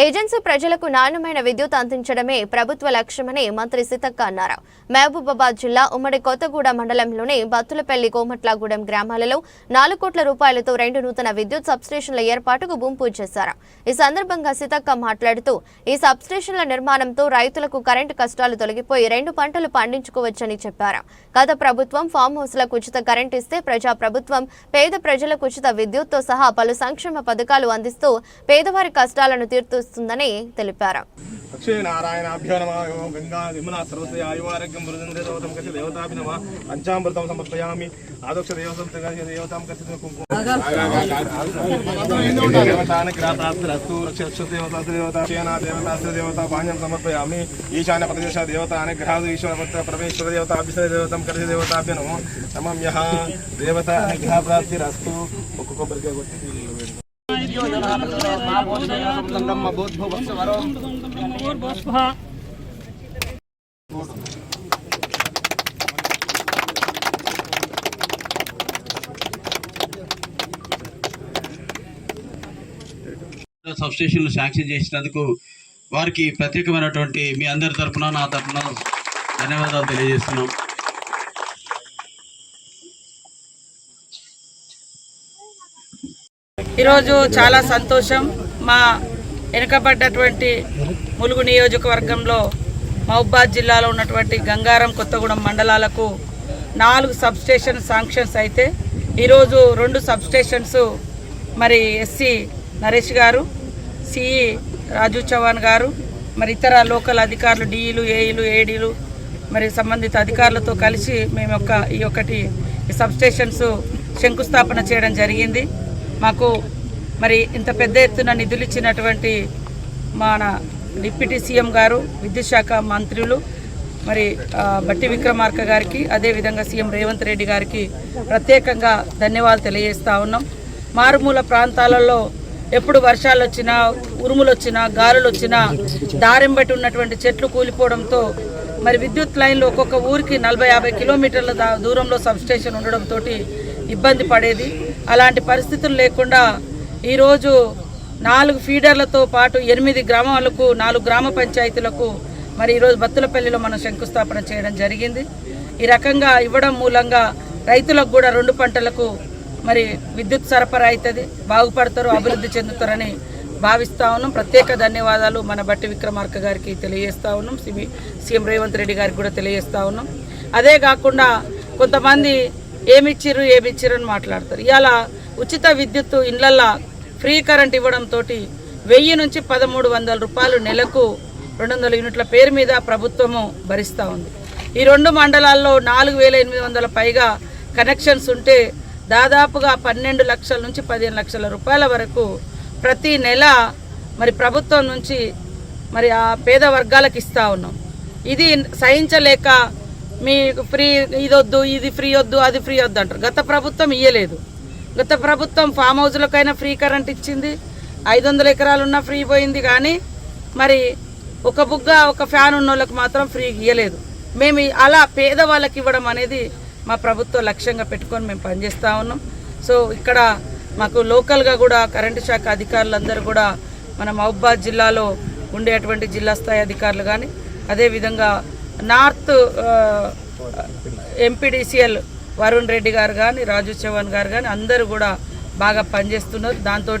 Agency ప్రజలకు నాణ్యమైన విద్యుత్ అందించడమే ప్రభుత్వ లక్ష్యమని మంత్రి సీతక్క అన్నారు. మహబూబాబాద్ జిల్లా ఉమ్మడి కొత్తగూడ మండలంలోని బత్తులపల్లి కోమట్లగూడెం గ్రామాలలో నాలుగు కోట్ల రూపాయలతో రెండు నూతన విద్యుత్ సబ్స్టేషన్ల ఏర్పాటుకు భూమి పూజ చేశారు. ఈ సందర్భంగా సీతక్క మాట్లాడుతూ ఈ సబ్స్టేషన్ల నిర్మాణంతో రైతులకు కరెంటు కష్టాలు తొలగిపోయి రెండు పంటలు పండించుకోవచ్చని చెప్పారు. గత ప్రభుత్వం ఫామ్ హౌస్లకు ఉచిత కరెంటు ఇస్తే ప్రజా ప్రభుత్వం పేద ప్రజలకు ఉచిత విద్యుత్తో సహా పలు సంక్షేమ పథకాలు అందిస్తూ పేదవారి కష్టాలను చేస్తుందని తెలిపారు. అక్షయ నారాయణాభ్యో నమ ఓం గంగా విమలా సరస్వతి ఆయువారోగ్యం వృద్ధందే దేవతం కసి దేవతాభి నమ పంచామృతం సమర్పయామి ఆదక్ష దేవతం తెగసి దేవతాం కసి కుంకుమ. దేవతానగ్రాతాస్త్రస్తు రక్ష రక్ష దేవత క్షేనా దేవతాస్త్ర దేవత పాణ్యం సమర్పయామి ఈశాన్య ప్రదేశ దేవత అనుగ్రహాదు ఈశ్వర పత్ర పరమేశ్వర దేవత అభిషేక దేవతం కసి దేవతాభ్య నమో. యహ దేవత అనుగ్రహ ప్రాప్తిరస్తు ఒక్కొక్క కొబ్బరికాయ కొట్టి. సబ్స్టేషన్లు శాంక్షన్ చేసినందుకు వారికి ప్రత్యేకమైనటువంటి మీ అందరి తరఫున నా తరఫున ధన్యవాదాలు తెలియజేస్తున్నాం. ఈరోజు చాలా సంతోషం. మా వెనుకబడ్డటువంటి ములుగు నియోజకవర్గంలో మహబాద్ జిల్లాలో ఉన్నటువంటి గంగారం కొత్తగూడెం మండలాలకు నాలుగు సబ్స్టేషన్ శాంక్షన్స్ అయితే ఈరోజు రెండు సబ్స్టేషన్స్ మరి ఎస్సీ నరేష్ గారు సిఈ రాజు చౌహాన్ గారు మరి ఇతర లోకల్ అధికారులు డిఈలు ఏఈలు ఏడీలు మరి సంబంధిత అధికారులతో కలిసి మేము యొక్క ఈ ఒకటి సబ్స్టేషన్స్ శంకుస్థాపన చేయడం జరిగింది. మాకు మరి ఇంత పెద్ద ఎత్తున నిధులు ఇచ్చినటువంటి మన డిప్యూటీ సీఎం గారు విద్యుత్ శాఖ మంత్రులు మరి బట్టి విక్రమార్క గారికి అదేవిధంగా సీఎం రేవంత్ రెడ్డి గారికి ప్రత్యేకంగా ధన్యవాదాలు తెలియజేస్తూ ఉన్నాం. మారుమూల ప్రాంతాలలో ఎప్పుడు వర్షాలు వచ్చినా ఉరుములు వచ్చినా గాలులు వచ్చినా దారిం బట్టి ఉన్నటువంటి చెట్లు కూలిపోవడంతో మరి విద్యుత్ లైన్లు ఒక్కొక్క ఊరికి నలభై యాభై కిలోమీటర్ల దూరంలో సబ్స్టేషన్ ఉండడంతో ఇబ్బంది పడేది. అలాంటి పరిస్థితులు లేకుండా ఈరోజు నాలుగు ఫీడర్లతో పాటు ఎనిమిది గ్రామాలకు నాలుగు గ్రామ పంచాయతీలకు మరి ఈరోజు బత్తులపల్లిలో మనం శంకుస్థాపన చేయడం జరిగింది. ఈ రకంగా ఇవ్వడం మూలంగా రైతులకు కూడా రెండు పంటలకు మరి విద్యుత్ సరఫరా అవుతుంది. బాగుపడతారు అభివృద్ధి చెందుతారని భావిస్తా ఉన్నాం. ప్రత్యేక ధన్యవాదాలు మన బట్టి విక్రమార్క గారికి తెలియజేస్తా ఉన్నాం. సిబి సీఎం రేవంత్ రెడ్డి గారికి కూడా తెలియజేస్తా ఉన్నాం. అదే కాకుండా కొంతమంది ఏమిచ్చిర్రు ఏమిచ్చిర్రు అని మాట్లాడతారు. ఇవాళ ఉచిత విద్యుత్ ఇండ్లల్లో ఫ్రీ కరెంట్ ఇవ్వడంతో వెయ్యి నుంచి పదమూడు వందల రూపాయలు నెలకు రెండు వందల యూనిట్ల పేరు మీద ప్రభుత్వము భరిస్తూ ఉంది. ఈ రెండు మండలాల్లో నాలుగు వేల ఎనిమిది వందల పైగా కనెక్షన్స్ ఉంటే దాదాపుగా పన్నెండు లక్షల నుంచి పదిహేను లక్షల రూపాయల వరకు ప్రతి నెల మరి ప్రభుత్వం నుంచి మరి ఆ పేద వర్గాలకు ఇస్తూ ఉన్నాం. ఇది సహించలేక మీకు ఫ్రీ ఇది వద్దు ఇది ఫ్రీ వద్దు అది ఫ్రీ వద్దు అంటారు. గత ప్రభుత్వం ఇయ్యలేదు. గత ప్రభుత్వం ఫామ్ హౌస్లకైనా ఫ్రీ కరెంట్ ఇచ్చింది. ఐదు వందల ఎకరాలు ఉన్నా ఫ్రీ పోయింది కానీ మరి ఒక బుగ్గ ఒక ఫ్యాన్ ఉన్న వాళ్ళకి మాత్రం ఫ్రీ ఇవ్వలేదు మేము అలా పేదవాళ్ళకి ఇవ్వడం అనేది మా ప్రభుత్వ లక్ష్యంగా పెట్టుకొని మేము పనిచేస్తూ ఉన్నాం. సో ఇక్కడ మాకు లోకల్గా కూడా కరెంటు శాఖ అధికారులందరూ కూడా మన మహబాద్ జిల్లాలో ఉండేటువంటి జిల్లా స్థాయి అధికారులు కానీ అదేవిధంగా నార్త్ ఎంపీడీసీఎల్ వరుణ్ రెడ్డి గారు కానీ రాజు చౌహాన్ గారు కానీ అందరూ కూడా బాగా పనిచేస్తున్నారు. దాంతో